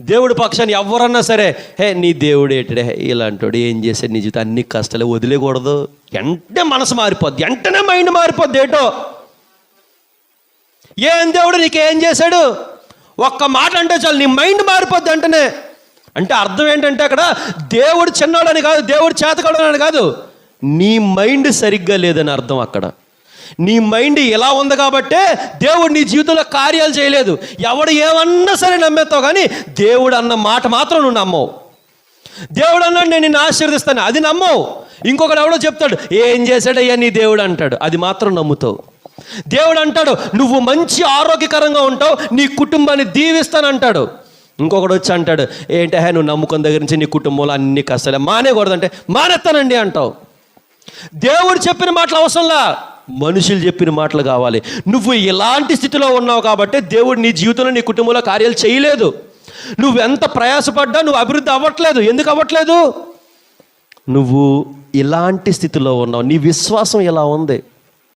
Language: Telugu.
దేవుడి పక్షాన్ని ఎవరన్నా సరే హే నీ దేవుడు ఏటడే ఇలాంటోడు ఏం చేశాడు? నీ జీవితం అన్ని కష్టాలు వదిలేకూడదు వెంటనే మనసు మారిపోద్ది వెంటనే మైండ్ మారిపోద్ది ఏటో. ఏం దేవుడు నీకేం చేశాడు? ఒక్క మాట అంటే చాలు నీ మైండ్ మారిపోద్ది వెంటనే. అంటే అర్థం ఏంటంటే అక్కడ దేవుడు చిన్నోడని కాదు దేవుడు చేతకడని కాదు నీ మైండ్ సరిగ్గా లేదని అర్థం అక్కడ. నీ మైండ్ ఎలా ఉంది కాబట్టే దేవుడు నీ జీవితంలో కార్యాలు చేయలేదు. ఎవడు ఏమన్నా సరే నమ్మేస్తావు కానీ దేవుడు అన్న మాట మాత్రం నువ్వు నమ్మవు. దేవుడు అన్నాడు నేను నిన్ను ఆశీర్దిస్తాను అది నమ్మవు. ఇంకొకడు ఎవడో చెప్తాడు ఏం చేశాడయ్యా నీ దేవుడు? అంటాడు. అది మాత్రం నమ్ముతావు. దేవుడు అంటాడు నువ్వు మంచి ఆరోగ్యకరంగా ఉంటావు నీ కుటుంబాన్ని దీవిస్తానంటాడు ఇంకొకడు వచ్చి అంటాడు ఏంటి హే నువ్వు నమ్ముకున్న దగ్గర నుంచి నీ కుటుంబంలో అన్ని కష్టాలే మానేకూడదంటే మానేస్తానండి అంటావు. దేవుడు చెప్పిన మాటలు అవసరంలా. మనుషులు చెప్పిన మాటలు కావాలి. నువ్వు ఇలాంటి స్థితిలో ఉన్నావు కాబట్టి దేవుడు నీ జీవితంలో నీ కుటుంబంలో కార్యాలు చేయలేదు. నువ్వు ఎంత ప్రయాసపడ్డా నువ్వు అభివృద్ధి అవ్వట్లేదు. ఎందుకు అవ్వట్లేదు? నువ్వు ఇలాంటి స్థితిలో ఉన్నావు. నీ విశ్వాసం ఎలా ఉంది?